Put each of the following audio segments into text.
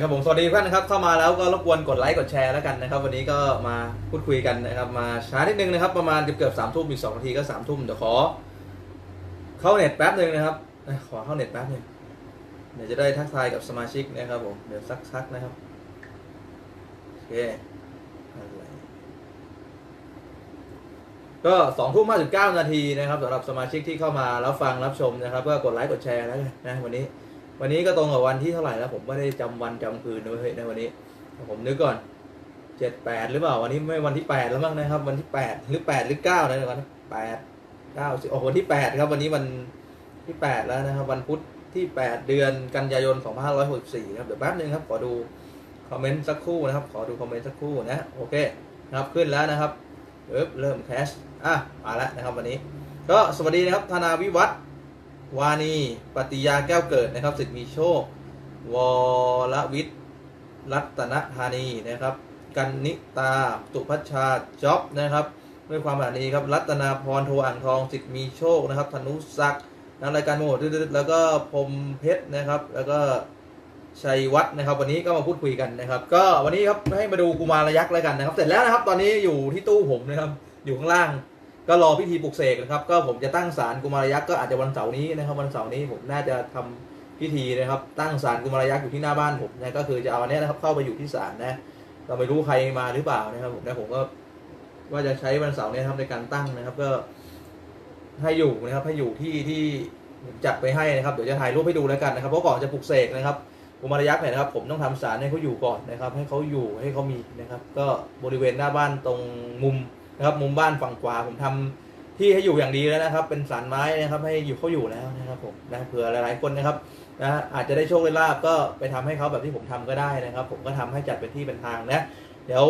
ครับผมสวัสดีเพื่อนนะครับเข้ามาแล้วก็รบกวนกดไลค์กดแชร์แล้วกันนะครับ วันนี้ก็มาพูดคุยกันนะครับ มาช้านิดนึงนะครับ ประมาณเกือบเกือบสามทุ่มอีกสองนาทีก็สามทุ่มเดี๋ยวขอ เข้าเน็ตแป๊บหนึ่งนะครับขอเข้าเน็ตแป๊บหนึ่งเดี๋ยวจะได้ทักทายกับสมาชิกนะครับผมเดี๋ยวสักสักนะครับโอเคก็สองทุ่มห้าสิบเก้านาทีนะครับสำหรับสมาชิกที่เข้ามารับฟังรับชมนะครับ ก็กดไลค์กดแชร์แล้วกันนะวันนี้ วันนี้ก็ตรงกับวันที่เท่าไหร่แล้ว ผมไม่ได้จำวันจำคืนด้วยในวันนี้ ผมนึกก่อนเจ็ดแปดหรือเปล่าวันนี้ไม่วันที่แปดแล้วมั้งนะครับ วันที่แปดหรือแปดหรือเก้านะเดี๋ยวก่อนแปดเก้าสิโอ้โหวันที่แปดครับ วันนี้วันที่แปดแล้วนะครับ วันพุธที่แปดเดือนกันยายนสองพันห้าร้อยหกสิบสี่ครับเดี๋ยวแป๊บนึงครับขอดูคอมเมนต์สักครู่นะครับ ขอดูคอมเมนต์สักครู่นะโอเคนะครับขึ้นแล้วนะครับเอ๊บเริ่มแคชอะมาแล้วนะครับ วันนี้ ก็สวัสดีนะครับธนาวิวัฒน์ วานีปฏิยาแก้วเกิดนะครับสิทธิ์มีโชค วรวิทย์รัตนธานีนะครับ กันนิตาตุพัชชาจ็อบนะครับ ด้วยความปรารถนีครับ รัตนาพรโทอ่างทองสิทธิ์มีโชคนะครับธนุศักดิ์นักรายการโมโหดๆแล้วก็พรมเพชรนะครับ แล้วก็ชัยวัฒน์นะครับ วันนี้ก็มาพูดคุยกันนะครับ ก็วันนี้ครับให้มาดูกุมารยักษ์แล้วกันนะครับ เสร็จแล้วนะครับ ตอนนี้อยู่ที่ตู้ผมนะครับ อยู่ข้างล่าง ก็รอพิธีปลุกเสกนะครับ ก็ผมจะตั้งศาลกุมารยักษ์ก็อาจจะวันเสาร์นี้นะครับ วันเสาร์นี้ผมน่าจะทำพิธีนะครับ ตั้งศาลกุมารยักษ์อยู่ที่หน้าบ้านผมนะก็คือจะเอาอันเนี้ยนะครับ เข้าไปอยู่ที่ศาลนะเราไม่รู้ใครมาหรือเปล่านะครับผมนะผมก็ว่าจะใช้วันเสาร์นี้ทำในการตั้งนะครับ ก็ให้อยู่นะครับให้อยู่ที่ที่จัดไปให้นะครับเดี๋ยวจะถ่ายรูปให้ดูแล้วกันนะครับเพราะก่อนจะปลุกเสกนะครับกุมารยักษ์เนี่ยนะครับ ผมต้องทำศาลให้เขาอยู่ก่อนนะครับ ให้เขาอยู่ให้เขามีนะครับ ก็บริเวณหน้าบ้านตรงมุม นะครับมุมบ้านฝั่งขวาผมทำที่ให้อยู่อย่างดีแล้วนะครับ เป็นสารไม้นะครับ ให้อยู่เขาอยู่แล้วนะครับผมนะเผื่อหลาย ๆคนนะครับนะอาจจะได้โชคได้ลาบก็ไปทำให้เขาแบบที่ผมทำก็ได้นะครับ ผมก็ทำให้จัดเป็นที่เป็นทางนะเดี๋ยว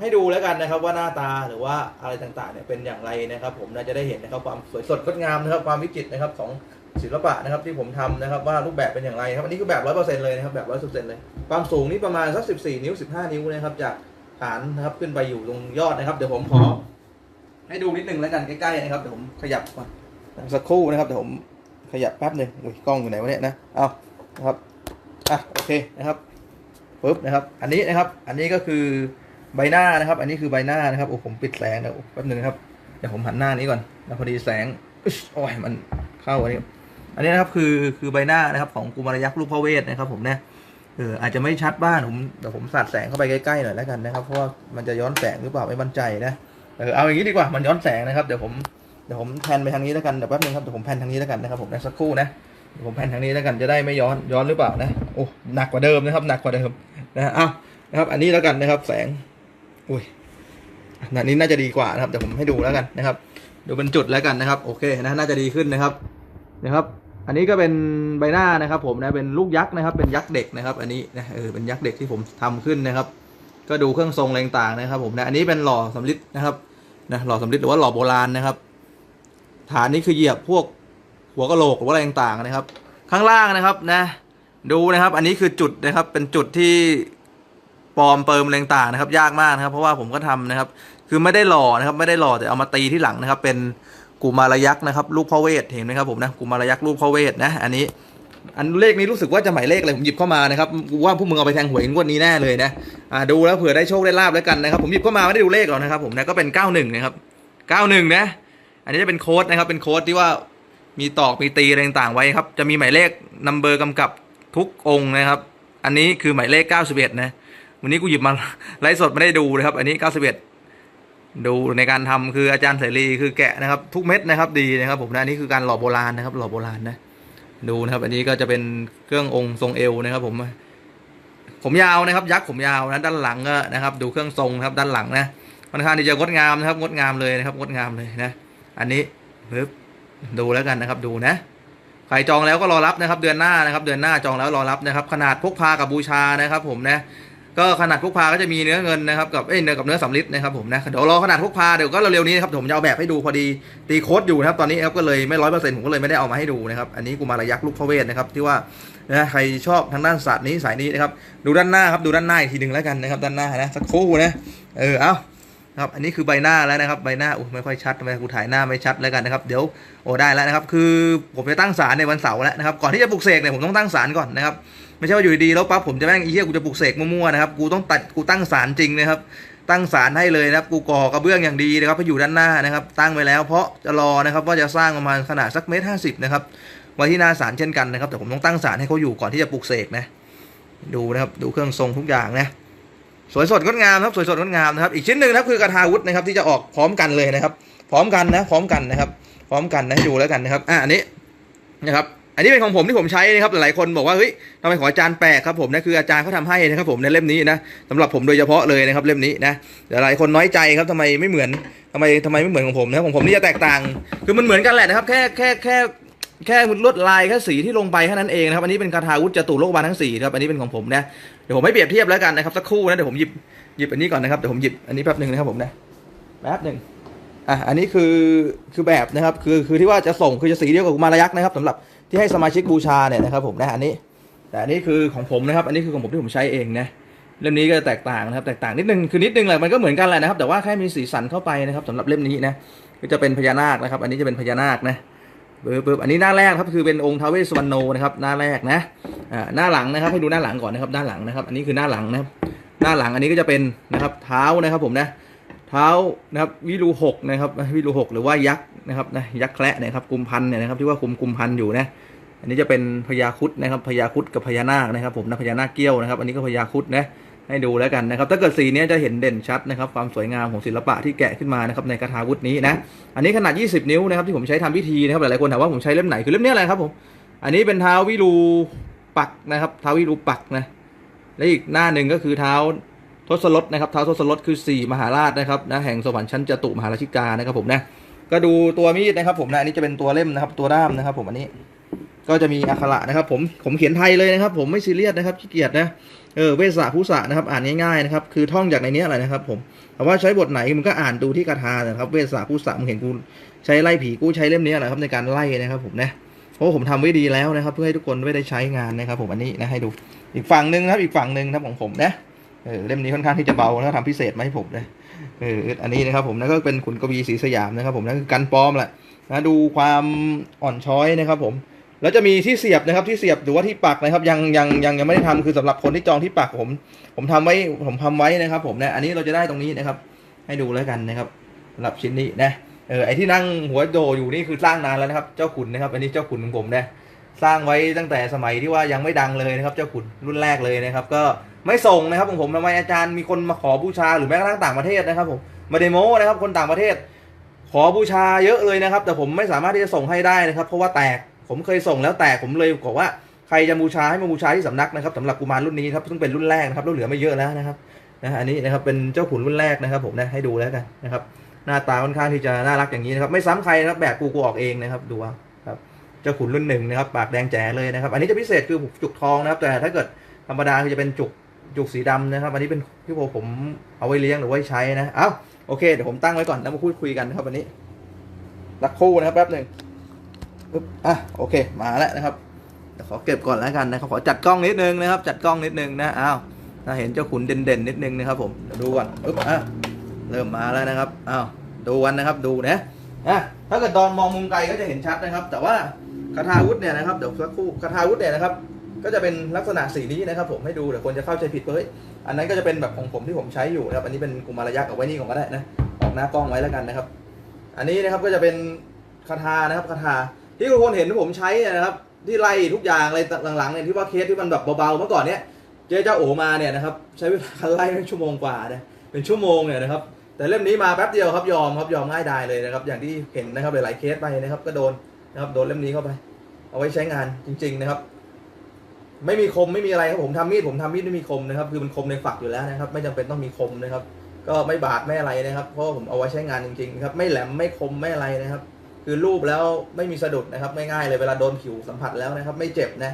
ให้ดูแล้วกันนะครับว่าหน้าตาหรือว่าอะไรต่างๆเนี่ยเป็นอย่างไรนะครับ ผมน่าจะได้เห็นนะครับความสวยสดงดงามนะครับ ความวิจิตรนะครับของศิลปะนะครับที่ผมทำนะครับว่ารูปแบบเป็นอย่างไรครับอันนี้คือแบบร้อยเปอร์เซ็นต์เลยนะครับแบบร้อยเปอร์เซ็นต์เลย ความสูงนี่ประมาณสักสิบสี่นิ้วสิบห้านิ้วนะครับจาก ฐานนะครับขึ้นไปอยู่ตรงยอดนะครับ เดี๋ยวผมขอให้ดูนิดนึงแล้วกันใกล้ๆนะครับเดี๋ยวผมขยับก่อนสักครู่นะครับเดี๋ยวผมขยับแป๊บหนึ่งอุ้ยกล้องอยู่ไหนวะเนี่ยนะเอานะครับอะโอเคนะครับปึ๊บนะครับ อันนี้นะครับ อันนี้ก็คือใบหน้านะครับ อันนี้คือใบหน้านะครับโอ้ผมปิดแสงนะโอ้แป๊บหนึ่งนะครับเดี๋ยวผมหันหน้านี้ก่อนนะพอดีแสงอึ๊ชโอ้ยมันเข้าอันนี้ อันนี้นะครับคือคือใบหน้านะครับของกุมารยักษ์รูปพระเวทนะครับ ผมเนี่ย เอออาจจะไม่ชัดบ้างผมเดี๋ยวผมสาดแสงเข้าไปใกล้ๆหน่อยแล้วกันนะครับเพราะว่ามันจะย้อนแสงหรือเปล่าไม่มั่นใจนะเออเอาอย่างนี้ดีกว่ามันย้อนแสงนะครับเดี๋ยวผมเดี๋ยวผมแพนไปทางนี้แล้วกันเดี๋ยวแป๊บนึงครับเดี๋ยวผมแพนทางนี้แล้วกันนะครับผมนะสักครู่นะเดี๋ยวผมแพนทางนี้แล้วกันจะได้ไม่ย้อนย้อนหรือเปล่านะโอ้หนักกว่าเดิมนะครับหนักกว่าเดิมนะเอานะครับ อันนี้แล้วกันนะครับ แสงอุ้ยอันนี้น่าจะดีกว่านะครับเดี๋ยวผมให้ดูแล้วกันนะครับดูเป็นจุดแล้วกันนะครับ โอเคนะน่าจะดีขึ้นนะครับนะครับ อันนี้ก็เป็นใบหน้านะครับ ผมนะเป็นลูกยักษ์นะครับ เป็นยักษ์เด็กนะครับ อันนี้นะเออเป็นยักษ์เด็กที่ผมทำขึ้นนะครับ ก็ดูเครื่องทรงอะไรต่างนะครับ ผมนะอันนี้เป็นหล่อสำริดนะครับนะหล่อสำริดหรือว่าหล่อโบราณนะครับ ฐานนี้คือเหยียบพวกหัวกะโหลกหรือว่าอะไรต่างๆนะครับ ข้างล่างนะครับนะ ดูนะครับ อันนี้คือจุดนะครับ เป็นจุดที่ปลอมเปิมอะไรต่างนะครับ ยากมากนะครับ เพราะว่าผมก็ทำนะครับ คือไม่ได้หล่อนะครับ ไม่ได้หล่อแต่เอามาตีที่หลังนะครับ เป็น กุมารยักษ์นะครับรูปพ่อเวทเห็นไหมครับผมนะกุมารยักษ์รูปพ่อเวทนะอันนี้ อันเลขนี้รู้สึกว่าจะหมายเลขอะไรผมหยิบเข้ามานะครับกูว่าพวกมึงเอาไปแทงหวยงวดนี้แน่เลยนะอ่าดูแล้วเผื่อได้โชคได้ลาบแล้วกันนะครับผมหยิบเข้ามาไม่ได้ดูเลขหรอกนะครับผมนะก็เป็น 91นะครับ91นะอันนี้จะเป็นโค้ดนะครับเป็นโค้ดที่ว่ามีตอกมีตีอะไรต่างๆไว้ครับจะมีหมายเลขนัมเบอร์กำกับทุกองค์นะครับ อันนี้คือหมายเลข 91 นะวันนี้กูหยิบมาไลฟ์สดไม่ได้ดูนะครับ อันนี้ 91 ดูในการทำคืออาจารย์เสรีคือแกะนะครับ ทุกเม็ดนะครับดีนะครับ ผมนะอันนี้คือการหล่อโบราณนะครับ หล่อโบราณนะ ดูนะครับ อันนี้ก็จะเป็นเครื่ององค์ทรงเอวนะครับ ผม ผมยาวนะครับ ยักษ์ผมยาวนะด้านหลังก็นะครับ ดูเครื่องทรงครับ ด้านหลังนะค่อนข้างที่จะงดงามนะครับงดงามเลยนะครับงดงามเลยนะ อันนี้ปึ๊บดูแล้วกันนะครับ ดูนะใครจองแล้วก็รอรับนะครับ เดือนหน้านะครับ เดือนหน้าจองแล้วรอรับนะครับ ขนาดพกพากับบูชานะครับ ผมนะ ก็ขนาดพกพาก็จะมีเนื้อเงินนะครับกับเอ้ยเนื้อกับเนื้อสำลิดนะครับผมนะเดี๋ยวรอขนาดพกพาเดี๋ยวก็เร็วๆนี้นะครับผมจะเอาแบบให้ดูพอดีตีโค้ดอยู่นะครับตอนนี้ครับก็เลยไม่ร้อยเปอร์เซ็นต์ผมก็เลยไม่ได้เอามาให้ดูนะครับอันนี้กุมารยักษ์ลูกพระเวทนะครับที่ว่านะใครชอบทางด้านศาสตร์นี้สายนี้นะครับดูด้านหน้าครับดูด้านหน้าอีกทีหนึ่งแล้วกันนะครับด้านหน้านะสักครู่นะเออเอาครับอันนี้คือใบหน้าแล้วนะครับใบหน้าอุ้ยไม่ค่อยชัดทำไมกูถ่ายหน้าไม่ชัดแล้วกันนะครับเดี๋ยวโอ้ได้แล้วนะครับคือผมจะตั้งศาลในวันเสาร์แล้วนะครับก่อนที่จะปลุกเสกเนี่ยผมต้องตั้งศาลก่อนนะครับ ไม่ใช่ว่าอยู่ดีๆแล้วปั๊บผมจะแม่งไอ้เหี้ยกูจะปลุกเสกมั่วๆนะครับกูต้องตัดกูตั้งศาลจริงนะครับ ตั้งศาลให้เลยนะครับ กูก่อกระเบื้องอย่างดีนะครับให้อยู่ด้านหน้านะครับ ตั้งไว้แล้ว เพราะจะรอนะครับว่าจะสร้างประมาณขนาดสักเมตรห้าสิบนะครับไว้ที่หน้าศาลเช่นกันนะครับ แต่ผมต้องตั้งศาลให้เขาอยู่ก่อนที่จะปลุกเสกนะดูนะครับดูเครื่องทรงทุกอย่างนะสวยสดงดงามครับสวยสดงดงามนะครับอีกชิ้นหนึ่งนะครับคือกระทาวุธนะครับที่จะออกพร้อมกันเลยนะครับ พร้อมกันนะพร้อมกันนะครับ พร้อมกันนะให้ดูแล้วกันนะครับอะอันนี้นะครับ อันนี้เป็นของผมที่ผมใช้นะครับหลายคนบอกว่าเฮ้ยทำไมของอาจารย์แปลกครับผมนะคืออาจารย์เขาทำให้นะครับผมในเล่มนี้นะสำหรับผมโดยเฉพาะเลยนะครับเล่มนี้นะเดี๋ยวหลายคนน้อยใจครับทำไมไม่เหมือนทำไมทำไมไม่เหมือนของผมนะของผมนี่จะแตกต่าง คือมันเหมือนกันแหละนะครับแค่แค่แค่แค่ลวดลายแค่สีที่ลงไปแค่นั้นเองนะครับอันนี้เป็นคาถาวุธจตุโลกบาลทั้งสี่ครับอันนี้เป็นของผมนะเดี๋ยวผมให้เปรียบเทียบแล้วกันนะครับสักครู่นะเดี๋ยวผมหยิบหยิบอันนี้ก่อนนะครับเดี๋ยวผมหยิบอันนี้แป๊บหนึ่งนะครับผมนะแป๊บหนึ่งอะอันนี้คือคือแบบนะครับคือคือที่ว่าจะส่งคือจะสีเดียวกับกุมารยักษ์นะครับสำหรับ ที่ให้สมาชิกบูชาเนี่ยนะครับผมนะอันนี้ แต่อันนี้คือของผมนะครับ อันนี้คือของผมที่ผมใช้เองนะเล่มนี้ก็แตกต่างนะครับ แตกต่างนิดนึงคือนิดนึงแหละมันก็เหมือนกันแหละนะครับ แต่ว่าแค่มีสีสันเข้าไปนะครับสำหรับเล่มนี้นะก็จะเป็นพญานาคนะครับ อันนี้จะเป็นพญานาคนะปึ๊บปึ๊บอันนี้หน้าแรกครับคือเป็นองค์ท้าวเวสสุวรรณโนนะครับหน้าแรกนะอ่าหน้าหลังนะครับให้ดูหน้าหลังก่อนนะครับด้านหลังนะครับ อันนี้คือหน้าหลังนะครับ หน้าหลังอันนี้ก็จะเป็นนะครับเท้านะครับผมนะเท้านะครับวิรูหกนะครับวิรูหกหรือว่ายักษ์นะครับนะยักษ์แคระนะครับกุมพันเนี่ยนะครับที่ว่าคุมกุมพันอยู่นะ อันนี้จะเป็นพญาคุดนะครับพญาคุดกับพญานาคนะครับ ผมนะพญานาคเกี้ยวนะครับ อันนี้ก็พญาคุดนะให้ดูแล้วกันนะครับ ถ้าเกิดสีนี้จะเห็นเด่นชัดนะครับ ความสวยงามของศิลปะที่แกะขึ้นมานะครับในคาถาวุธนี้นะอันนี้ขนาด 20 นิ้วนะครับที่ผมใช้ทำพิธีนะครับหลายๆคนถามว่าผมใช้เล่มไหนคือเล่มเนี้ยแหละครับผมอันนี้เป็นเท้าวิรูปักนะครับเท้าวิรูปักนะและอีกหน้าหนึ่งก็คือเท้าทศรถนะครับเท้าทศรถคือสีมหาราชนะครับนะแห่งสวรรค์ชั้นจตุมหาราชิกานะครับผมนะก็ดูตัวมีดนะครับผมนะอันนี้จะเป็นตัวเล่มนะครับตัวด้ามนะครับผมอันนี้ ก็จะมีอักขระนะครับผมผมเขียนไทยเลยนะครับ ผมไม่ซีเรียสนะครับขี้เกียจนะเออเวสสะผู้สะนะครับอ่านง่ายๆนะครับคือท่องจากในเนี้ยแหละนะครับ ผมแต่ว่าใช้บทไหนมันก็อ่านดูที่คาถานะครับ เวสสะผู้สะมึงเห็นกูใช้ไล่ผีกูใช้เล่มเนี้ยแหละครับในการไล่นะครับ ผมนะเพราะว่าผมทำไว้ดีแล้วนะครับ เพื่อให้ทุกคนได้ใช้งานนะครับ ผมอันนี้นะให้ดูอีกฝั่งหนึ่งนะครับ อีกฝั่งหนึ่งนะครับของผมนะเออเล่มนี้ค่อนข้างที่จะเบาแล้วทำพิเศษมาให้ผมนะเอออันนี้นะครับ ผมนะก็เป็นขุนกวีศรีสยามนะครับ ผมนั่นคือกันปลอมแหละนะดูความอ่อนช้อยนะครับ ผม แล้วจะมีที่เสียบนะครับที่เสียบหรือว่าที่ปักนะครับ ยังยังยังยังไม่ได้ทำคือสำหรับคนที่จองที่ปักผม ผมทำไว้ผมทำไว้นะครับ ผมนะอันนี้เราจะได้ตรงนี้นะครับ ให้ดูแล้วกันนะครับสำหรับชิ้นนี้นะเออไอที่นั่งหัวโดอยู่นี่คือสร้างนานแล้วนะครับ เจ้าขุนนะครับ อันนี้เจ้าขุนของผมนะสร้างไว้ตั้งแต่สมัยที่ว่ายังไม่ดังเลยนะครับ เจ้าขุนรุ่นแรกเลยนะครับ ก็ไม่ส่งนะครับของผมทำไมอาจารย์มีคนมาขอบูชาหรือแม้กระทั่งต่างประเทศนะครับ ผมมาเดโมนะครับ คนต่างประเทศ ขอบูชาเยอะเลยนะครับ แต่ผมไม่สามารถที่จะส่งให้ได้นะครับ เพราะว่าแตก ผมเคยส่งแล้วแตกผมเลยบอกว่าใครจะบูชาให้มาบูชาที่สำนักนะครับสำหรับกุมารรุ่นนี้ครับซึ่งเป็นรุ่นแรกนะครับแล้วเหลือไม่เยอะแล้วนะครับนะอันนี้นะครับเป็นเจ้าขุนรุ่นแรกนะครับ ผมนะให้ดูแล้วกันนะครับ หน้าตาค่อนข้างที่จะน่ารักอย่างนี้นะครับ ไม่ซ้ำใครนะครับแบบกูกูออกเองนะครับดูครับเจ้าขุนรุ่นหนึ่งนะครับ ปากแดงแจ๋เลยนะครับ อันนี้จะพิเศษคือจุกทองนะครับ แต่ถ้าเกิดธรรมดาคือจะเป็นจุกจุกสีดำนะครับ อันนี้เป็นที่ผมเอาไว้เลี้ยงหรือไว้ใช้นะเอ้าโอเคเดี๋ยวผมตั้งไว้ก่อนแล้วมาพูดคุยกันนะครับวันนี้รักคู่นะครับแป๊บหนึ่ง ปึ๊บอะโอเคมาแล้วนะครับเดี๋ยวขอเก็บก่อนแล้วกันนะครับขอจัดกล้องนิดนึงนะครับ จัดกล้องนิดนึงนะอ้าวถ้าเห็นเจ้าขุนเด่นๆนิดนึงนะครับผมเดี๋ยวดูก่อนปึ๊บอะเริ่มมาแล้วนะครับอ้าวดูกันนะครับดูนะอะถ้าเกิดตอนมองมุมไกลก็จะเห็นชัดนะครับ แต่ว่าคาถาวุธเนี่ยนะครับเดี๋ยวสักครู่คาถาวุธเนี่ยนะครับ ก็จะเป็นลักษณะสีนี้นะครับ ผมให้ดูเดี๋ยวคนจะเข้าใจผิดเฮ้ยอันนั้นก็จะเป็นแบบของผมที่ผมใช้อยู่นะครับ อันนี้เป็นกุมารยักษ์เอาไว้นี่ก่อนก็ได้นะออกหน้ากล้องไว้แล้วกันนะครับ อันนี้นะครับก็จะเป็นคาถานะครับคาถา ที่ทุกคนเห็นที่ผมใช้นะครับที่ไล่ทุกอย่างอะไรหลังๆเนี่ยที่ว่าเคสที่มันแบบเบาๆเมื่อก่อนเนี้ยเจ๊เจ้าโอมาเนี่ยนะครับใช้เวลาไล่เป็นชั่วโมงกว่าเนี่ยเป็นชั่วโมงเนี่ยนะครับแต่เล่มนี้มาแป๊บเดียวครับยอมครับยอมง่ายดายเลยนะครับอย่างที่เห็นนะครับหลายๆเคสไปนะครับก็โดนนะครับโดนเล่มนี้เข้าไป เอาไว้ใช้งานจริง ๆนะครับ ไม่มีคมไม่มีอะไรครับผมทำมีดผมทำมีดไม่มีคมนะครับคือมันคมในฝักอยู่แล้วนะครับ ไม่จำเป็นต้องมีคมนะครับ ก็ไม่บาดไม่อะไรนะครับ เพราะผมเอาไว้ใช้งานจริงๆครับไม่แหลมไม่คมไม่อะไรนะครับ คือรูปแล้วไม่มีสะดุดนะครับไม่ง่ายเลยเวลาโดนผิวสัมผัสแล้วนะครับไม่เจ็บนะ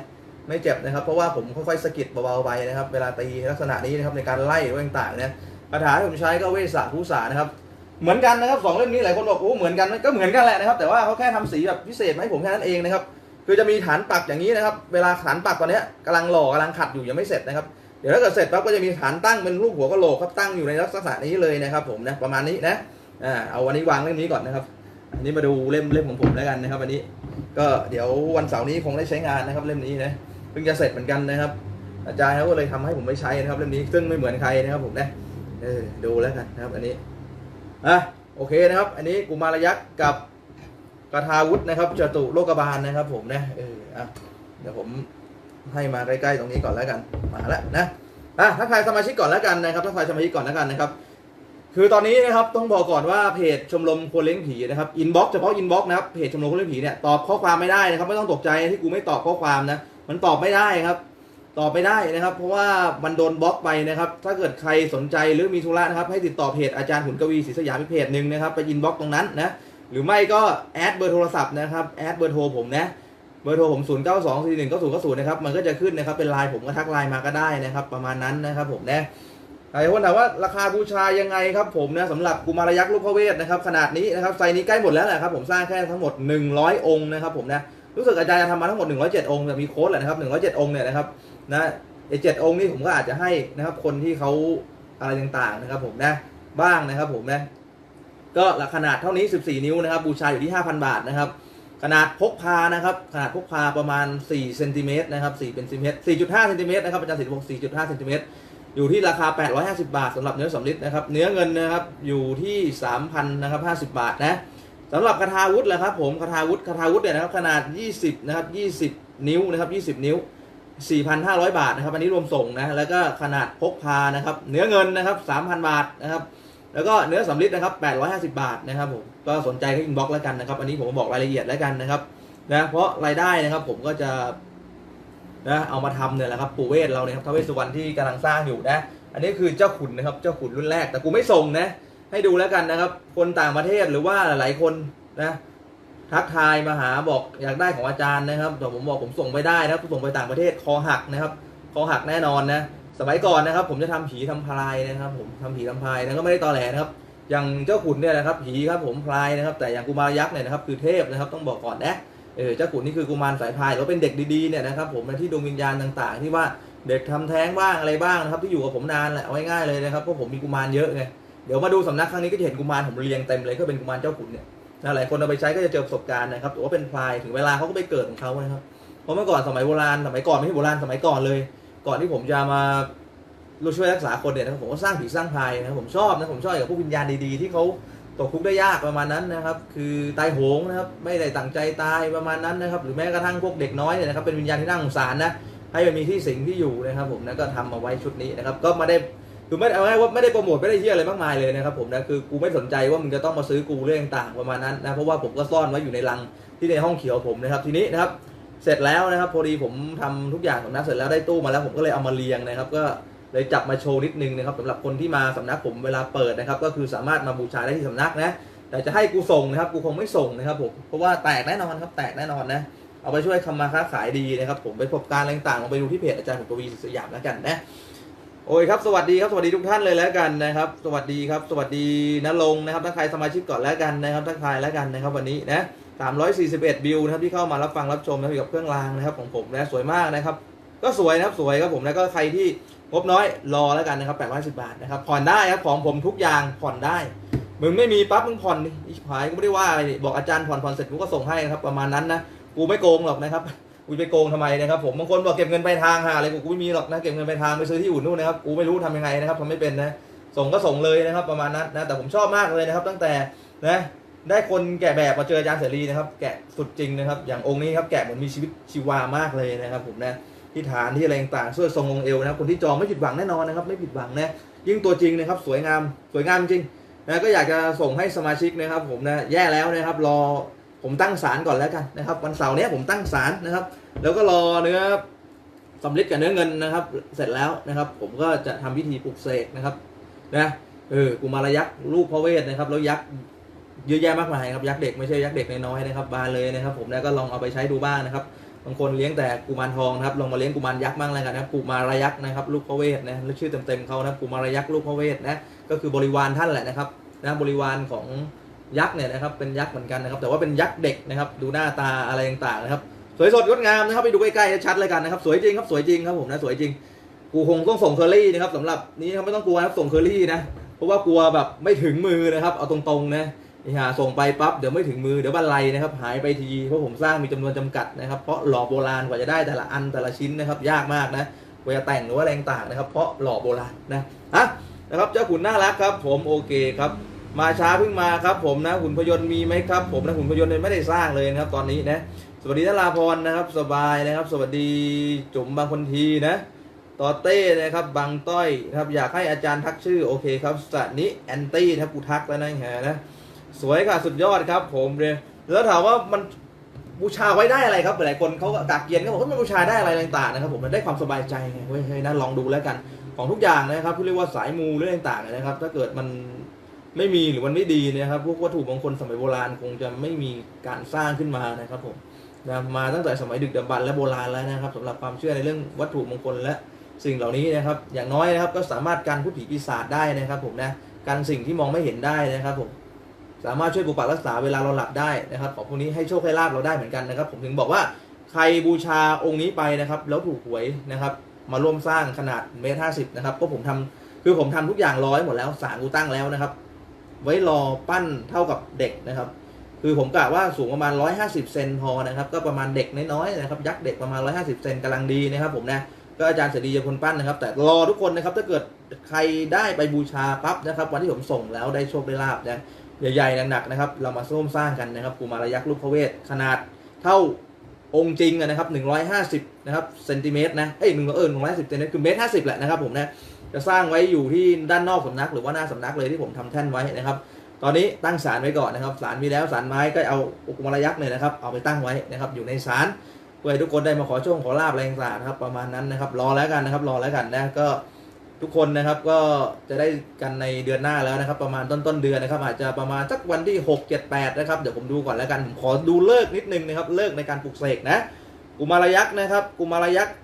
ไม่เจ็บนะครับ เพราะว่าผมค่อยๆสะกิดเบาๆไปนะครับ เวลาตีลักษณะนี้นะครับในการไล่หรือว่าต่างๆเนี่ยคาถาที่ผมใช้ก็เวสสะผู้สานะครับเหมือนกันนะครับสองเล่มนี้หลายคนบอกโอ้เหมือนกันก็เหมือนกันแหละนะครับ แต่ว่าเขาแค่ทำสีแบบพิเศษมาให้ผมแค่นั้นเองนะครับคือจะมีฐานปักอย่างนี้นะครับ เวลาฐานปักตอนนี้กำลังหล่อกำลังขัดอยู่ยังไม่เสร็จนะครับเดี๋ยวถ้าเกิดเสร็จปั๊บก็จะมีฐานตั้งเป็นรูปหัวกะโหลกครับตั้งอยู่ในลักษณะนี้เลยนะครับ ผมนะประมาณนี้นะอ่าเอาวันนี้วางเล่มนี้ก่อนนะครับ อันนี้มาดูเล่มเล่มของผมแล้วกันนะครับอันนี้ก็เดี๋ยววันเสาร์นี้คงได้ใช้งานนะครับเล่มนี้นะเพิ่งจะเสร็จเหมือนกันนะครับ อาจารย์เขาก็เลยทำให้ผมไม่ใช้นะครับเล่มนี้ซึ่งไม่เหมือนใครนะครับผมนะเออดูแล้วกันนะครับ อันนี้อะโอเคนะครับ อันนี้กุมารยักษ์กับกระทาวุธนะครับจตุโลกบาลนะครับ ผมนะเอออะเดี๋ยวผมให้มาใกล้ๆตรงนี้ก่อนแล้วกันมาแล้วนะอะทักทายสมาชิกก่อนแล้วกันนะครับทักทายสมาชิกก่อนแล้วกันนะครับ คือตอนนี้นะครับต้องบอกก่อนว่าเพจชมรมคนเลี้ยงผีนะครับอินบ็อกเฉพาะอินบ็อกนะครับเพจชมรมคนเลี้ยงผีเนี่ยตอบข้อความไม่ได้นะครับไม่ต้องตกใจที่กูไม่ตอบข้อความนะมันตอบไม่ได้ครับ ตอบไม่ได้นะครับ เพราะว่ามันโดนบล็อกไปนะครับ ถ้าเกิดใครสนใจหรือมีธุระนะครับ ให้ติดต่อเพจอาจารย์ขุนกวีศรีสยามเพจหนึ่งนะครับไปอินบ็อกตรงนั้นนะหรือไม่ก็แอดเบอร์โทรศัพท์นะครับแอดเบอร์โทรผมนะเบอร์โทรผม 0 9 2 4 1 9 0 9 0 นะครับ มันก็จะขึ้นนะครับ เป็นไลน์ผมก็ทักไลน์มาก็ได้นะครับ ประมาณนั้นนะครับผมนะ หลายคนถามว่าราคาบูชายังไงครับผมนะสำหรับกุมารยักษ์รูปพระเวทนะครับขนาดนี้นะครับไซนี้ใกล้หมดแล้วแหละครับผมสร้างแค่ทั้งหมด 100 องค์นะครับผมนะรู้สึกอาจารย์จะทำมาทั้งหมด 107 องค์แต่มีโค้ดแหละนะครับ107 องค์เนี่ยนะครับนะไอ้เจ็ดองค์นี่ผมก็อาจจะให้นะครับคนที่เขาอะไรต่างๆนะครับผมนะบ้างนะครับผมนะก็ขนาดเท่านี้ 14 นิ้วนะครับบูชาอยู่ที่ 5,000 บาทนะครับขนาดพกพานะครับขนาดพกพาประมาณ4เซนติเมตรนะครับ4เป็นเซนติเมตร4.5เซนติเมตรนะครับอาจารย์สิทธิพงศ์4.5เซนติเมตร อยู่ที่ราคา 850 บาทสำหรับเนื้อสำลิดนะครับ เนื้อเงินนะครับอยู่ที่ 3,000นะครับ50 บาทนะสำหรับคาทาวุธแหละครับผมคาทาวุธคาทาวุธเนี่ยนะครับขนาด 20นะครับ20 นิ้วนะครับ20 นิ้ว 4,500 บาทนะครับ อันนี้รวมส่งนะ แล้วก็ขนาดพกพานะครับ เนื้อเงินนะครับ 3,000 บาทนะครับ แล้วก็เนื้อสำลิดนะครับ 850 บาทนะครับผม ก็สนใจก็อินบ็อกซ์แล้วกันนะครับ อันนี้ผมบอกรายละเอียดแล้วกันนะครับ นะ เพราะรายได้นะครับผมก็จะ นะเอามาทำเนี่ยแหละครับปู่เวทเราเนี่ยครับท้าวเวสสุวรรณที่กำลังสร้างอยู่นะ อันนี้คือเจ้าขุนนะครับเจ้าขุนรุ่นแรกแต่กูไม่ส่งนะ ให้ดูแล้วกันนะครับ คนต่างประเทศหรือว่าหลายๆคนนะทักทายมาหาบอกอยากได้ของอาจารย์นะครับแต่ผมบอกผมส่งไปได้นะครับส่งไปต่างประเทศคอหักนะครับคอหักแน่นอนนะสมัยก่อนนะครับ ผมจะทำผีทำพลายนะครับผมทำผีทำพลายนะก็ไม่ได้ตอแหลนะครับ อย่างเจ้าขุนเนี่ยนะครับผีครับผมพลายนะครับ แต่อย่างกุมารยักษ์เนี่ยนะครับคือเทพนะครับต้องบอกก่อนนะ เออเจ้าขุนนี่คือกุมารสายพายหรือว่าเป็นเด็กดีๆเนี่ยนะครับผมนที่ดวงวิญญาณต่างๆ ที่ว่าเด็กทำแท้งบ้างอะไรบ้างนะครับที่อยู่กับผมนานแหละเอาง่ายๆเลยนะครับเพราะผมมีกุมารเยอะไงเดี๋ยวมาดูสำนักครั้งนี้ก็จะเห็นกุมารผมเรียงเต็มเลยก็เป็นกุมารเจ้าขุนเนี่ยนะหลายคนเอาไปใช้ก็จะเจอประสบการณ์นะครับแต่ว่าเป็นพลายถึงเวลาเขาก็ไปเกิดของเขานะครับเพราะเมื่อก่อนสมัยโบราณสมัยก่อนไม่ใช่โบราณสมัยก่อนเลย ก่อนที่ผมจะมาช่วยรักษาคนเนี่ยนะครับผมก็สร้างผีสร้างพายนะครับผมชอบนะผมชอบกับพวกวิญญาณดีๆที่เขา ตกคุกได้ยากประมาณนั้นนะครับ คือตายโหงนะครับไม่ได้ตั้งใจตายประมาณนั้นนะครับ หรือแม้กระทั่งพวกเด็กน้อยเนี่ยนะครับเป็นวิญญาณที่น่าสงสารนะให้มันมีที่สิงที่อยู่นะครับผมนะก็ทำมาไว้ชุดนี้นะครับ ก็มาได้คือไม่เอาง่ายว่าไม่ได้โปรโมทไม่ได้เที่ยอะไรมากมายเลยนะครับผมนะคือกูไม่สนใจว่ามึงจะต้องมาซื้อกูเรื่องต่างประมาณนั้นนะเพราะว่าผมก็ซ่อนไว้อยู่ในลังที่ในห้องเขียวผมนะครับทีนี้นะครับเสร็จแล้วนะครับพอดีผมทำทุกอย่างสำนักเสร็จแล้วได้ตู้มาแล้วผมก็เลยเอามาเรียงนะครับ ก็ เลยจับมาโชว์นิดนึงนะครับสำหรับคนที่มาสำนักผมเวลาเปิดนะครับ ก็คือสามารถมาบูชาได้ที่สำนักนะแต่จะให้กูส่งนะครับ กูคงไม่ส่งนะครับผมเพราะว่าแตกแน่นอนครับแตกแน่นอนนะเอาไปช่วยทำมาค้าขายดีนะครับ ผมไปพบการต่างๆลองไปดูที่เพจอาจารย์ผมกวีสยามแล้วกันนะโอ้ยครับสวัสดีครับสวัสดีทุกท่านเลยแล้วกันนะครับ สวัสดีครับ สวัสดีนรงนะครับทักทายสมาชิกก่อนแล้วกันนะครับทักทายแล้วกันนะครับ วันนี้นะ341บิวนะครับที่เข้ามารับฟังรับชมนะครับเกี่ยวกับเครื่องรางนะครับของผมนะสวยมากนะครับ ก็สวยนะครับสวยครับผมแล้วก็ใครที่ งบน้อยรอแล้วกันนะครับ850บาทนะครับผ่อนได้ครับของผมทุกอย่างผ่อนได้มึงไม่มีปั๊บมึงผ่อนดิอีกผายกูไม่ได้ว่าอะไรนี่บอกอาจารย์ผ่อนผ่อนเสร็จกูก็ส่งให้ครับประมาณนั้นนะกูไม่โกงหรอกนะครับกูไปโกงทำไมนะครับผมบางคนบอกเก็บเงินไปทางหาอะไรกูกูไม่มีหรอกนะเก็บเงินไปทางไปซื้อที่อื่นนู่นนะครับกูไม่รู้ทำยังไงนะครับทำไม่เป็นนะส่งก็ส่งเลยนะครับประมาณนั้นนะแต่ผมชอบมากเลยนะครับ ตั้งแต่นะได้คนแกะแบบมาเจออาจารย์เสรีนะครับ แกะสุดจริงนะครับ อย่างองค์นี้ครับแกะเหมือนมีชีวิตชีวามากเลยนะครับผมนะ ที่ฐานที่อะไรต่างๆช่วยทรงองเอวนะคนที่จองไม่ผิดหวังแน่นอนนะครับไม่ผิดหวังนะยิ่งตัวจริงนะครับสวยงามสวยงามจริงนะก็อยากจะส่งให้สมาชิกนะครับ ผมนะแย่แล้วนะครับรอผมตั้งศาลก่อนแล้วกันนะครับ วันเสาร์นี้ผมตั้งศาลนะครับ แล้วก็รอเนื้อสำลิดกับเนื้อเงินนะครับ เสร็จแล้วนะครับ ผมก็จะทำพิธีปลุกเสกนะครับนะเออกุมารยักษ์ลูกพระเวทนะครับแล้วยักษ์เยอะแยะมากมายครับยักษ์เด็กไม่ใช่ยักษ์เด็กน้อยๆนะครับบานเลยนะครับ ผมนะก็ลองเอาไปใช้ดูบ้างนะครับ บางคนเลี้ยงแต่กุมารทองนะครับลองมาเลี้ยงกุมารยักษ์บ้างเลยกันนะครับกุมารยักษ์นะครับลูกพระเวทนะแล้วชื่อเต็มๆเขานะครับกุมารยักษ์ลูกพระเวทนะก็คือบริวารท่านแหละนะครับนะบริวารของยักษ์เนี่ยนะครับเป็นยักษ์เหมือนกันนะครับแต่ว่าเป็นยักษ์เด็กนะครับดูหน้าตาอะไรต่างๆนะครับสวยสดงดงามนะครับไปดูใกล้ๆชัดเลยกันนะครับสวยจริงครับสวยจริงครับผมนะสวยจริงกูคงต้องส่งเคอรี่นะครับสำหรับนี้ครับไม่ต้องกลัวครับส่งเคอรี่นะเพราะว่ากลัวแบบไม่ถึงมือนะครับเอาตรงๆนะ นี่ฮะส่งไปปั๊บเดี๋ยวไม่ถึงมือเดี๋ยวบันไลนะครับ หายไปทีเพราะผมสร้างมีจำนวนจำกัดนะครับเพราะหล่อโบราณกว่าจะได้แต่ละอันแต่ละชิ้นนะครับ ยากมากนะเวลาแต่งหรือว่าอะไรต่างนะครับ เพราะหล่อโบราณนะอะนะครับเจ้าขุนน่ารักครับ ผมโอเคครับมาช้าเพิ่งมาครับ ผมนะหุ่นพยนต์มีไหมครับผมนะหุ่นพยนต์ไม่ได้สร้างเลยนะครับ ตอนนี้นะสวัสดีนราพรนะครับ สบายนะครับ สวัสดีจุ๋มบางคนทีนะต่อเต้นะครับบางต้อยนะครับอยากให้อาจารย์ทักชื่อโอเคครับสนิแอนตี้นะครับกูทักแล้วนะแหนะ สวยค่ะสุดยอดครับ ผมเลยแล้วถามว่ามันบูชาไว้ได้อะไรครับหลายคนเขาก็กากเกียนก็บอกว่ามันบูชาได้อะไรต่างๆนะครับผมมันได้ความสบายใจไงเว้ยเฮ้ยนะลองดูแล้วกันของทุกอย่างนะครับที่เรียกว่าสายมูเรื่องต่างๆนะครับ ถ้าเกิดมันไม่มีหรือมันไม่ดีเนะครับพวกวัตถุมงคลสมัยโบราณคงจะไม่มีการสร้างขึ้นมานะครับผมนะมาตั้งแต่สมัยดึกดำบรรพ์และโบราณแล้วนะครับสำหรับความเชื่อในเรื่องวัตถุมงคลและสิ่งเหล่านี้นะครับ อย่างน้อยนะครับก็สามารถกันผู้ผีปีศาจได้นะครับ ผมนะกันสิ่งที่มองไม่เห็นได้นะครับผม สามารถช่วยปกปักรักษาเวลาเราหลับได้นะครับของพวกนี้ให้โชคให้ลาบเราได้เหมือนกันนะครับ ผมถึงบอกว่าใครบูชาองค์นี้ไปนะครับแล้วถูกหวยนะครับ มาร่วมสร้างขนาดเมตรห้าสิบนะครับก็ผมทำคือผมทำทุกอย่างร้อยหมดแล้วสารกูตั้งแล้วนะครับ ไว้รอปั้นเท่ากับเด็กนะครับ คือผมกะว่าสูงประมาณ 150 เซนพอนะครับ ก็ประมาณเด็กน้อยๆนะครับ ยักษ์เด็กประมาณ 150 เซนกำลังดีนะครับผมนะก็อาจารย์เสรีจะพลปั้นนะครับ แต่รอทุกคนนะครับถ้าเกิดใครได้ไปบูชาปั๊บนะครับ วันที่ผมส่งแล้วได้โชคได้ลาบนะ ใหญ่ๆหนักๆนะครับ เรามาร่วมสร้างกันนะครับกุมารยักษ์รูปพระเวทขนาดเท่าองค์จริงนะครับ150นะครับเซนติเมตรนะเอ้ยหนึ่งเออหนึ่งร้อยสิบเซนติเมตรคือเมตรห้าสิบแหละนะครับผมนะจะสร้างไว้อยู่ที่ด้านนอกสำนักหรือว่าหน้าสำนักเลยที่ผมทำแท่นไว้นะครับ ตอนนี้ตั้งศาลไว้ก่อนนะครับศาลมีแล้วศาลไม้ก็เอากุมารยักษ์เนี่ยนะครับ เอาไปตั้งไว้นะครับอยู่ในศาลเพื่อให้ทุกคนได้มาขอโชคขอลาบอะไรต่างๆครับประมาณนั้นนะครับ รอแล้วกันนะครับ รอแล้วกันนะก็ ทุกคนนะครับก็จะได้กันในเดือนหน้าแล้วนะครับ ประมาณต้นต้นเดือนนะครับอาจจะประมาณสักวันที่ 6 7 8นะครับเดี๋ยวผมดูก่อนแล้วกันผมขอดูเลิกนิดนึงนะครับเลิกในการปลุกเสกนะกุมารยักษ์นะครับ กุมารยักษ์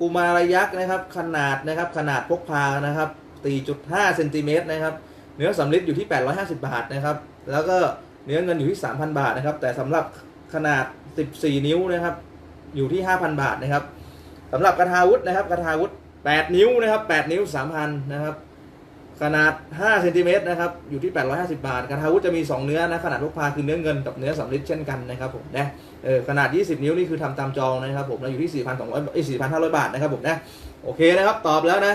กุมารยักษ์นะครับ ขนาดนะครับ ขนาดพกพานะครับ4.5เซนติเมตรนะครับเนื้อสำลิดอยู่ที่ 850 บาทนะครับ แล้วก็เนื้อเงินอยู่ที่ 3,000 บาทนะครับ แต่สำหรับขนาด 14 นิ้วนะครับ อยู่ที่ 5,000 บาทนะครับสำหรับกระทาวุธนะครับกระทาวุธ 8 นิ้วนะครับ 8 นิ้ว 3,000 นะครับ ขนาด 5 เซนติเมตรนะครับ อยู่ที่ 850 บาทกระทาวุธจะมี 2 เนื้อนะ ขนาดพกพาคือเนื้อเงินกับเนื้อสำลิดเช่นกันนะครับผมนะ เออ ขนาด 20 นิ้วนี่คือทำตามจองนะครับผมนะอยู่ที่ 4,200เอ้ย4,500 บาทนะครับผมนะ โอเคนะครับ ตอบแล้วนะ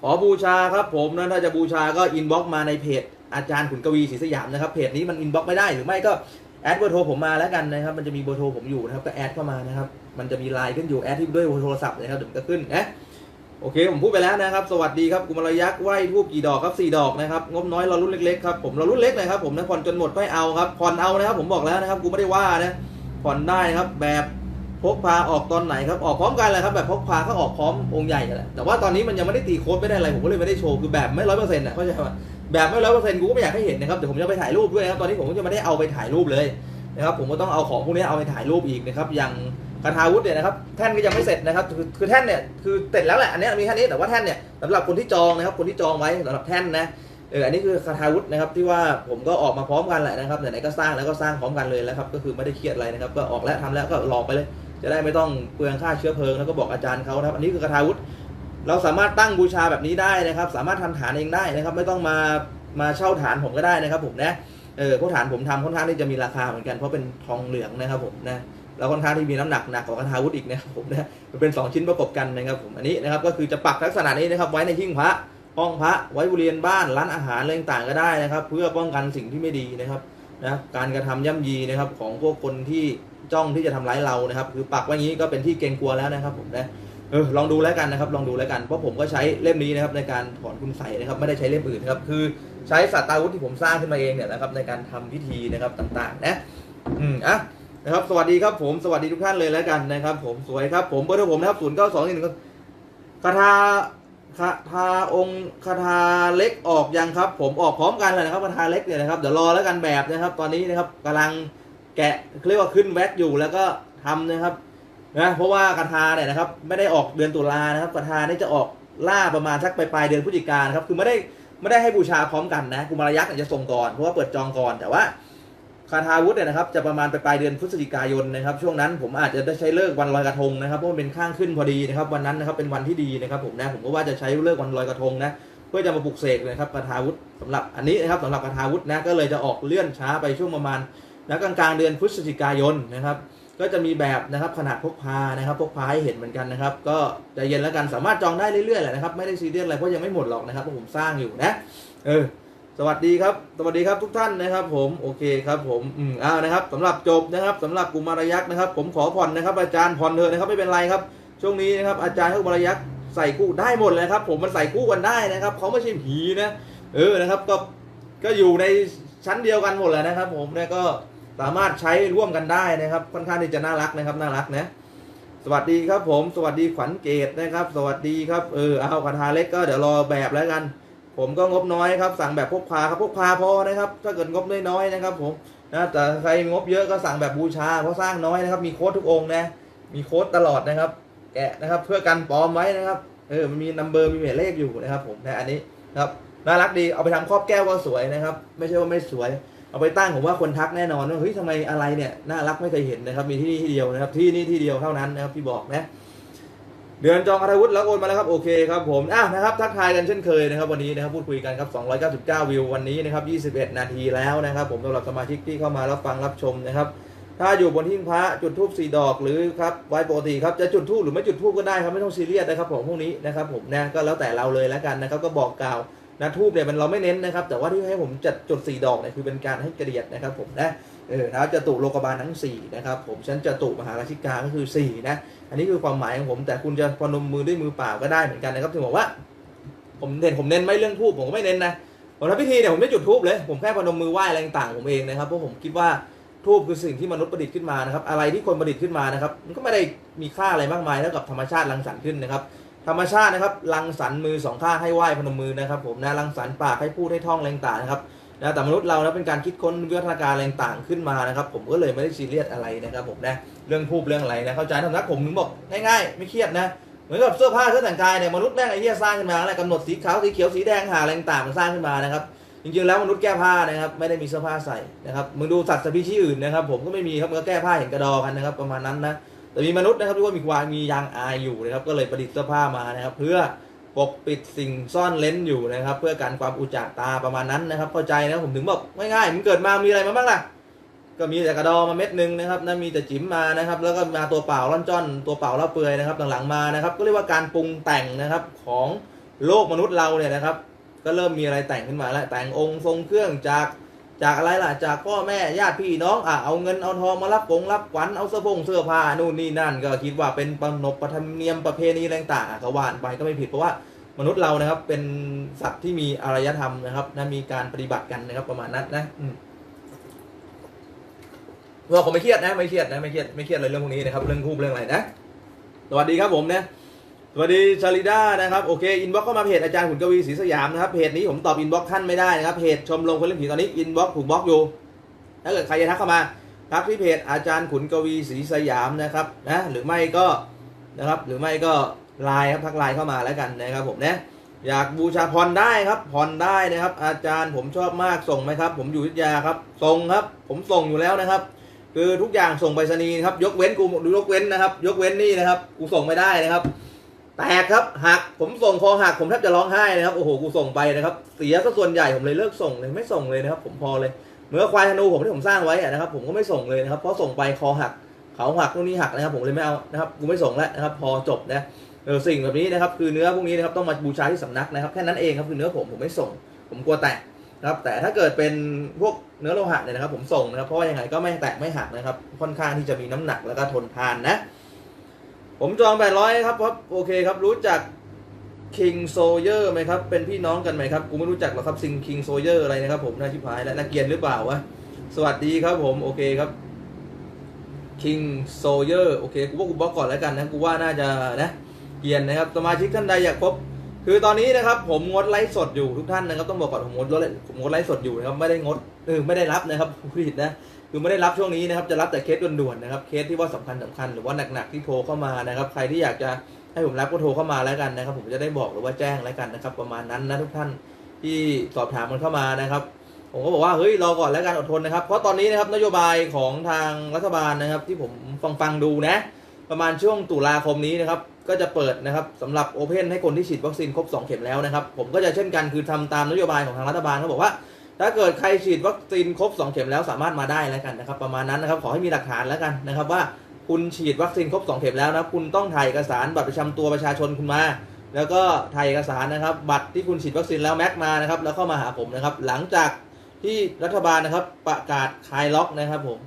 ขอบูชาครับผมนะ ถ้าจะบูชาก็อินบ็อกมาในเพจอาจารย์ขุนกวีศรีสยามนะครับ เพจนี้มันอินบ็อกไม่ได้หรือไม่ก็ แอดเบอร์โทรผมมาแล้วกันนะครับ มันจะมีเบอร์โทรผมอยู่นะครับ ก็แอดเข้ามานะครับ มันจะมีไลน์ขึ้นอยู่แอดที่ด้วยโทรศัพท์นะครับเดี๋ยวก็ขึ้นนะโอเค ผมพูดไปแล้วนะครับ สวัสดีครับกุมารยักษ์ไหวทูบกี่ดอกครับสี่ดอกนะครับ งบน้อยเรารุ่นเล็กๆครับ ผมเรารุ่นเล็กเลยครับ ผมนะผ่อนจนหมดก็ให้เอาครับ ผ่อนเอานะครับ ผมบอกแล้วนะครับ กูไม่ได้ว่านะ ผ่อนได้นะครับ แบบ พกพาออกตอนไหนครับออกพร้อมกันเลยครับแบบพกพาก็ออกพร้อมองค์ใหญ่แหละแต่ว่าตอนนี้มันยังไม่ได้ตีโค้ดไม่ได้อะไรผมก็เลยไม่ได้โชว์คือแบบไม่ร้อยเปอร์เซ็นต์นะเข้าใจไหมแบบไม่ร้อยเปอร์เซ็นต์กูก็ไม่อยากให้เห็นนะครับเดี๋ยวผมจะไปถ่ายรูปด้วยนะครับตอนนี้ผมก็จะไม่ได้เอาไปถ่ายรูปเลยนะครับผมก็ต้องเอาของพวกนี้เอาไปถ่ายรูปอีกนะครับอย่างคาทาวุธเนี่ยนะครับแท่นก็ยังไม่เสร็จนะครับคือคือแท่นเนี่ยคือเสร็จแล้วแหละอันนี้มีแค่นี้แต่ว่าแท่นเนี่ยสำหรับคนที่จองนะครับคนที่จองไว้สำหรับแท่นนะเอออันนี้คือคาทาวุธนะครับที่ว่าผมก็ออกมาพร้อมกันแหละนะครับไหนๆก็สร้างแล้วก็สร้างพร้อมกันเลยแล้วครับก็คือไม่ได้เครียดอะไรนะครับก็ออกแล้วทำแล้วก็ลองไปเลย จะได้ไม่ต้องเปลืองค่าเชื้อเพลิงแล้วก็บอกอาจารย์เขาครับ อันนี้คือคาทาวุธเราสามารถตั้งบูชาแบบนี้ได้นะครับ สามารถทำฐานเองได้นะครับ ไม่ต้องมามาเช่าฐานผมก็ได้นะครับ ผมนะเออเพราะฐานผมทำค่อนข้างที่จะมีราคาเหมือนกันเพราะเป็นทองเหลืองนะครับผมนะแล้วค่อนข้างที่มีน้ำหนักหนักกว่าคาถาวุธอีกนะครับผมนะมันเป็น 2 ชิ้นประกบกันนะครับผมอันนี้นะครับก็คือจะปักลักษณะนี้นะครับไว้ในหิ้งพระห้องพระไว้บริเวณบ้านร้านอาหารอะไรต่างๆก็ได้นะครับ เพื่อป้องกันสิ่งที่ไม่ดีนะครับ นะการกระทำย่ำยีนะครับของพวกคนที่จ้องที่จะทำร้ายเรานะครับ คือปักไว้อย่างนี้ก็เป็นที่เกรงกลัวแล้วนะครับผมนะเออลองดูแล้วกันนะครับ ลองดูแล้วกันเพราะผมก็ใช้เล่มนี้นะครับในการถอนคุณใส่นะครับไม่ได้ใช้เล่มอื่นนะครับคือใช้สัตตาวุธที่ผมสร้างขึ้นมาเองเนี่ยนะครับในการทำพิธีนะครับต่างๆนะอืมอะนะครับสวัสดีครับผมสวัสดีทุกท่านเลยแล้วกันนะครับ ผมสวยครับผมเบอร์โทรผมนะครับศูนย์เก้าสองหนึ่งคาถา คาถาองค์คาถาเล็กออกยังครับ ผมออกพร้อมกันเลยนะครับคาถาเล็กเนี่ยนะครับเดี๋ยวรอแล้วกันแบบนะครับ ตอนนี้นะครับกำลังแกะเรียกว่าขึ้นแว็กอยู่แล้วก็ทำนะครับนะเพราะว่าคาถาเนี่ยนะครับ ไม่ได้ออกเดือนตุลานะครับคาถานี่จะออกล่าประมาณสักปลายๆเดือนพฤศจิกายนครับคือไม่ได้ไม่ได้ให้บูชาพร้อมกันนะกุมารยักษ์จะส่งก่อนเพราะว่าเปิดจองก่อนแต่ว่า คาทาวุธเนี่ยนะครับจะประมาณไปลายเดือนพฤศจิกายนนะครับ ช่วงนั้นผมอาจจะได้ใช้เลิกวันลอยกระทงนะครับเพราะมันเป็นข้างขึ้นพอดีนะครับวันนั้นนะครับเป็นวันที่ดีนะครับผมนะผมก็ว่าจะใช้เลิกวันลอยกระทงนะเพื่อจะมาปลุกเสกนะครับคาทาวุธสำหรับอันนี้นะครับสำหรับคาทาวุธนะก็เลยจะออกเลื่อนช้าไปช่วงประมาณนะกลางกลางเดือนพฤศจิกายนนะครับก็จะมีแบบนะครับขนาดพกพานะครับพกพาให้เห็นเหมือนกันนะครับ ก็ใจเย็นแล้วกันสามารถจองได้เรื่อยๆแหละนะครับไม่ได้ซีเรียสอะไรเพราะยังไม่หมดหรอกนะครับเพราะผมสร้างอยู่นะเออ สวัสดีครับ สวัสดีครับทุกท่านนะครับ ผมโอเคครับผมอืมอ้าวนะครับสำหรับจบนะครับสำหรับกุมารยักษ์นะครับ ผมขอผ่อนนะครับ อาจารย์ผ่อนเถอะนะครับไม่เป็นไรครับ ช่วงนี้นะครับอาจารย์กุมารยักษ์ใส่คู่ได้หมดเลยครับ ผมมันใส่คู่กันได้นะครับเขาไม่ใช่ผีนะเออนะครับก็ก็อยู่ในชั้นเดียวกันหมดแหละนะครับ ผมเนี่ยก็สามารถใช้ร่วมกันได้นะครับค่อนข้างที่จะน่ารักนะครับน่ารักนะสวัสดีครับผม สวัสดีขวัญเกตนะครับ สวัสดีครับเออเอาคาถาเล็กก็เดี๋ยวรอแบบแล้วกัน ผมก็งบน้อยครับสั่งแบบพกพาครับพกพาพอนะครับ ถ้าเกิดงบน้อยๆนะครับผมนะแต่ใครงบเยอะก็สั่งแบบบูชาเพราะสร้างน้อยนะครับ มีโค้ดทุกองค์นะ มีโค้ดตลอดนะครับ แกะนะครับ เพื่อกันปลอมไว้นะครับเออมันมีนัมเบอร์มีหมายเลขอยู่นะครับ ผมนะอันนี้ครับน่ารักดีเอาไปทำครอบแก้วก็สวยนะครับ ไม่ใช่ว่าไม่สวย เอาไปตั้งผมว่าคนทักแน่นอนว่าเฮ้ยทำไมอะไรเนี่ยน่ารักไม่เคยเห็นนะครับ มีที่นี่ที่เดียวนะครับ ที่นี่ที่เดียวเท่านั้นนะครับที่บอกนะ เดือนจองอาวุธแล้วโอนมาแล้วครับโอเคครับผมอะนะครับทักทายกันเช่นเคยนะครับวันนี้นะครับพูดคุยกันครับ 299 วิววันนี้นะครับ21 นาทีแล้วนะครับผมสำหรับสมาชิกที่เข้ามารับฟังรับชมนะครับถ้าอยู่บนหิ้งพระจุดทูบสีดอกหรือครับไว้ปกติครับจะจุดทูบหรือไม่จุดทูบก็ได้ครับไม่ต้องซีเรียสนะครับผมพวกนี้นะครับผมนะก็แล้วแต่เราเลยแล้วกันนะครับก็บอกกล่าวนะทูบเนี่ยมันเราไม่เน้นนะครับแต่ว่าที่ให้ผมจัดจุดสีดอกเนี่ยคือเป็นการให้เกียดนะครับผมนะ เออนะครับจตุโลกบาลทั้งสี่นะครับผมฉันจตุมหาราชิกาก็คือสี่นะอันนี้คือความหมายของผมแต่คุณจะพนมมือด้วยมือเปล่าก็ได้เหมือนกันนะครับถึงบอกว่า ผมเน้นผมเน้นไม่เรื่องทูบผมก็ไม่เน้นนะผมทำพิธีเนี่ยผมไม่จุดทูบเลยผมแค่พนมมือไหว้อะไรต่างๆผมเองนะครับเพราะผมคิดว่าทูบคือสิ่งที่มนุษย์ประดิษฐ์ขึ้นมานะครับอะไรที่คนประดิษฐ์ขึ้นมานะครับมันก็ไม่ได้มีค่าอะไรมากมายเท่ากับธรรมชาติรังสรรค์ขึ้นนะครับธรรมชาตินะครับรังสรรค์มือสองข้างให้ไหว้พนมมือนะครับผมนะรังสรรค์ปากให้พูดให้ท่องอะไรต่างนะครับ นะแต่มนุษย์เรานะเป็นการคิดค้นวิวัฒนาการอะไรต่างขึ้นมานะครับ ผมก็เลยไม่ได้ซีเรียสอะไรนะครับผมนะเรื่องทูบเรื่องอะไรนะเข้าใจทำนักผมถึงบอกง่ายๆไม่เครียดนะเหมือนกับเสื้อผ้าเครื่องแต่งกายเนี่ยมนุษย์แม่งไอ้เหี้ยสร้างขึ้นมาอะไรกำหนดสีขาวสีเขียวสีแดงหาอะไรต่างมันสร้างขึ้นมานะครับจริงๆแล้วมนุษย์แก้ผ้านะครับไม่ได้มีเสื้อผ้าใส่นะครับมึงดูสัตว์สปีชีส์อื่นนะครับ ผมก็ไม่มีครับมันก็แก้ผ้าเห็นกระดอกันนะครับประมาณนั้นนะแต่มีมนุษย์นะครับที่ว่ามีควายมียางอายอยู่นะครับก็เลยประดิษฐ์เสื้อผ้ามานะครับ เพื่อ ปกปิดสิ่งซ่อนเลนอยู่นะครับ เพื่อการความอุจจาตาประมาณนั้นนะครับ เข้าใจนะผมถึงบอกง่ายๆมันเกิดมามีอะไรมาบ้างล่ะก็มีแต่กระดอมาเม็ดหนึ่งนะครับนะมีแต่จิ๋มมานะครับ แล้วก็มาตัวเปล่าร่อนจ้อน ตัวเปล่าเล่าเปลือยนะครับ หลังๆมานะครับ ก็เรียกว่าการปรุงแต่งนะครับของโลกมนุษย์เราเนี่ยนะครับ ก็เริ่มมีอะไรแต่งขึ้นมาแล้วแต่งองค์ทรงเครื่องจาก จากอะไรล่ะ จากพ่อแม่ญาติพี่น้องอะเอาเงินเอาทองมารับกงรับขวัญเอาเสื้อผงเสื้อผ้านู่นนี่นั่น ก็คิดว่าเป็นประนบประธรรมเนียมประเพณีอะไรต่างๆก็ว่านไปก็ไม่ผิดเพราะว่ามนุษย์เรานะครับ เป็นสัตว์ที่มีอารยธรรมนะครับนะมีการปฏิบัติกันนะครับประมาณนั้นนะเราผมไม่เครียดนะไม่เครียดนะไม่เครียดไม่เครียดเลยเรื่องพวกนี้นะครับ เรื่องคู่เรื่องอะไรนะสวัสดีครับผมนะ สวัสดีชาลิด้านะครับโอเคอินบ็อกเข้ามาเพจอาจารย์ขุนกวีศรีสยามนะครับเพจนี้ผมตอบอินบ็อกท่านไม่ได้นะครับเพจชมรมคนเล่นผีตอนนี้อินบ็อกถูกบล็อกอยู่ถ้าเกิดใครจะทักเข้ามาทักที่เพจอาจารย์ขุนกวีศรีสยามนะครับนะหรือไม่ก็นะครับหรือไม่ก็ไลน์ครับทักไลน์เข้ามาแล้วกันนะครับผมนะอยากบูชาผ่อนได้ครับผ่อนได้นะครับ อาจารย์ผมชอบมากส่งไหมครับ ผมอยู่วิทยาครับส่งครับ ผมส่งอยู่แล้วนะครับ คือทุกอย่างส่งไปรษณีย์ครับยกเว้นกูยกเว้นนะครับ ยกเว้นนี่นะครับกูส่งไม่ได้นะครับ แตกครับหักผมส่งคอหักผมแทบจะร้องไห้นะครับโอ้โหกูส่งไปนะครับเสียซะส่วนใหญ่ผมเลยเลิกส่งเลยไม่ส่งเลยนะครับ ผมพอเลยเหมื่อนควายธนูผมที่ผมสร้างไว้นะครับ ผมก็ไม่ส่งเลยนะครับเพราะส่งไปคอหักเขาหักนู่นนี่หักนะครับ ผมเลยไม่เอานะครับกูไม่ส่งแล้วนะครับ พอจบนะเออสิ่งแบบนี้นะครับ คือเนื้อพวกนี้นะครับต้องมาบูชาที่สำนักนะครับแค่นั้นเองครับคือเนื้อผมผมไม่ส่ง ผมกลัวแตกนะครับแต่ถ้าเกิดเป็นพวกเนื้อโลหะเนี่ยนะครับ ผมส่งนะครับเพราะว่ายังไงก็ไม่แตกไม่หักนะครับ ค่อนข้างที่จะมีน้ำหนักแล้วก็ทนทานนะ ผมจอง800ครับครับโอเคครับรู้จัก King Sawyer ไหมครับ เป็นพี่น้องกันไหมครับ กูไม่รู้จักหรอกครับซิง King Sawyer อะไรนะครับผมน่าชิบหายและนักเกียนหรือเปล่าวะ สวัสดีครับผม โอเคครับ King Sawyer โอเคกูว่ากูบล็อกก่อนแล้วกันนะ กูว่าน่าจะนะเกียนนะครับสมาชิกท่านใดอยากพบ คือตอนนี้นะครับ ผมงดไลฟ์สดอยู่ทุกท่านนะครับ ต้องบอกก่อนผมงดไลฟ์ผมงดไลฟ์สดอยู่นะครับ ไม่ได้งดเออไม่ได้รับนะครับผู้ผิดนะ คือไม่ได้รับช่วงนี้นะครับจะรับแต่เคสด่วนๆนะครับเคสที่ว่าสำคัญสำคัญหรือว่าหนักๆที่โทรเข้ามานะครับใครที่อยากจะให้ผมรับก็โทรเข้ามาแล้วกันนะครับ ผมจะได้บอกหรือว่าแจ้งแล้วกันนะครับ ประมาณนั้นนะทุกท่านที่สอบถามมันเข้ามานะครับ ผมก็บอกว่าเฮ้ยรอก่อนแล้วกันอดทนนะครับ เพราะตอนนี้นะครับนโยบายของทางรัฐบาลนะครับ ที่ผมฟังฟังดูนะ ประมาณช่วงตุลาคมนี้นะครับ ก็จะเปิดนะครับสำหรับโอเพนให้คนที่ฉีดวัคซีนครบ 2 เข็มแล้วนะครับ ผมก็จะเช่นกันคือทำตามนโยบายของทางรัฐบาลเขาบอกว่า ถ้าเกิดใครฉีดวัคซีนครบ 2 เข็มแล้วสามารถมาได้แล้วกันนะครับ ประมาณนั้นนะครับขอให้มีหลักฐานแล้วกันนะครับว่าคุณฉีดวัคซีนครบ 2 เข็มแล้วนะคุณต้องถ่ายเอกสารบัตรประจำตัวประชาชนคุณมา แล้วก็ถ่ายเอกสารนะครับ บัตรที่คุณฉีดวัคซีนแล้วแม็กมานะครับแล้วเข้ามาหาผมนะครับ หลังจากที่รัฐบาลนะครับประกาศคลายล็อกนะครับผม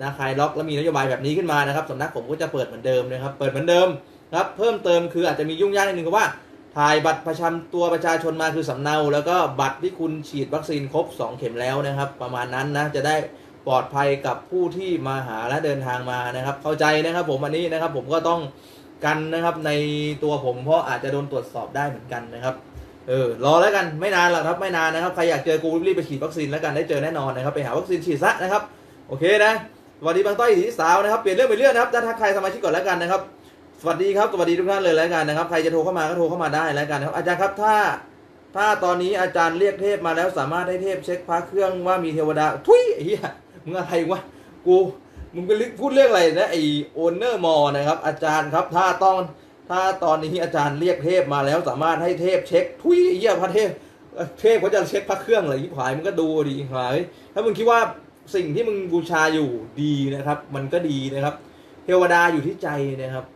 นะคลายล็อกแล้วมีนโยบายแบบนี้ขึ้นมานะครับสำนักผมก็จะเปิดเหมือนเดิมนะครับ เปิดเหมือนเดิมครับเพิ่มเติมคืออาจจะมียุ่งยากนิดนึงคือว่า ถ่ายบัตรประจำตัวประชาชนมาคือสำเนา แล้วก็บัตรที่คุณฉีดวัคซีนครบ 2 เข็มแล้วนะครับ ประมาณนั้นนะจะได้ปลอดภัยกับผู้ที่มาหาและเดินทางมานะครับ เข้าใจนะครับ ผมอันนี้นะครับ ผมก็ต้องกันนะครับในตัวผมเพราะอาจจะโดนตรวจสอบได้เหมือนกันนะครับเออรอแล้วกันไม่นานหรอกครับไม่นานนะครับใครอยากเจอกูรีบไปฉีดวัคซีนแล้วกันได้เจอแน่นอนนะครับไปหาวัคซีนฉีดซะนะครับโอเคนะสวัสดีบางต้อยสีสาวนะครับเปลี่ยนเรื่องไปเรื่องนะครับถ้าใครสมาชิกก่อนแล้วกันนะครับ สวัสดีครับสวัสดีทุกท่านเลยแล้วกันนะครับ ใครจะโทรเข้ามาก็โทรเข้ามาได้แล้วกันนะครับ อาจารย์ครับถ้าถ้าตอนนี้อาจารย์เรียกเทพมาแล้วสามารถให้เทพเช็คพระเครื่องว่ามีเทวดาทุยไอ้เหี้ยมึงอะไรวะกูมึงไปพูดเรื่องอะไรนะไอโอนเนอร์มอนะครับ อาจารย์ครับถ้าตองถ้าตอนนี้อาจารย์เรียกเทพมาแล้วสามารถให้เทพเช็คทุยไอ้เหี้ยพระเทพเทพเขาจะเช็คพระเครื่องอะไรยี่ผายมึงก็ดูดิหายถ้ามึงคิดว่าสิ่งที่มึงบูชาอยู่ดีนะครับ มันก็ดีนะครับ เทวดาอยู่ที่ใจนะครับ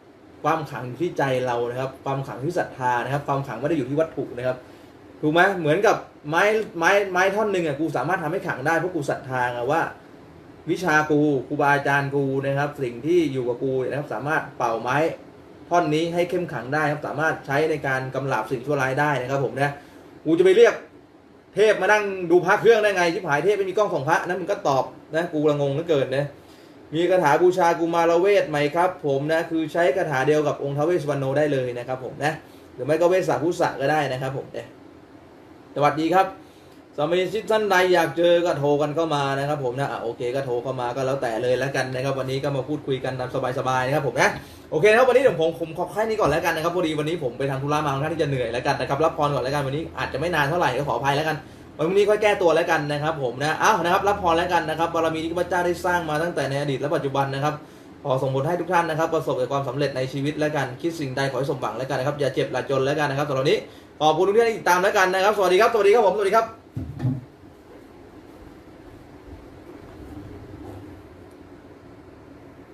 ความขังอยู่ที่ใจเรานะครับ ความขังที่ศรัทธานะครับ ความขังไม่ได้อยู่ที่วัตถุนะครับถูกไหมเหมือนกับไม้ไม้ไม้ท่อนหนึ่งอะกูสามารถทำให้ขังได้เพราะกูศรัทธาไงว่า วิชากูครูบาอาจารย์กูนะครับ สิ่งที่อยู่กับกูนะครับ สามารถเป่าไม้ท่อนนี้ให้เข้มขังได้ครับ สามารถใช้ในการกำราบสิ่งชั่วร้ายได้นะครับ ผมนะกูจะไปเรียกเทพมานั่งดูพระเครื่องได้ไงชิบหายเทพไม่มีกล้องส่องพระนั้นมึงก็ตอบนะกูละงงเหลือเกินนะ มีคาถาบูชากุมารเวทไหมครับ ผมนะคือใช้คาถาเดียวกับองค์ท้าวเวสวรรณโนได้เลยนะครับผมนะหรือไม่ก็เวสสาพุสะก็ได้นะครับผมเนี่ยสวัสดีครับสมีชิดท่านใดอยากเจอก็โทรกันเข้ามานะครับ ผมนะอะโอเคก็โทรเข้ามาก็แล้วแต่เลยแล้วกันนะครับ วันนี้ก็มาพูดคุยกันตามสบายๆนะครับผมนะโอเคครับวันนี้เดี๋ยวผมผมขอแค่นี้ก่อนแล้วกันนะครับพอดีวันนี้ผมไปทำธุระมาค่อนข้างที่จะเหนื่อยแล้วกันนะครับรับพรก่อนแล้วกันวันนี้อาจจะไม่นานเท่าไหร่ก็ขออภัยแล้วกัน วันพรุ่งนี้ค่อยแก้ตัวแล้วกันนะครับผมนะอ้าวนะครับรับพรแล้วกันนะครับบารมีที่พระเจ้าได้สร้างมาตั้งแต่ในอดีตและปัจจุบันนะครับขอส่งผลให้ทุกท่านนะครับ ประสบแต่ความสำเร็จในชีวิตแล้วกันคิดสิ่งใดขอให้สมหวังแล้วกันนะครับอย่าเจ็บหลาจนแล้วกันนะครับสำหรับวันนี้ขอบคุณทุกท่านที่ติดตามแล้วกันนะครับ สวัสดีครับสวัสดีครับผมสวัสดีครับ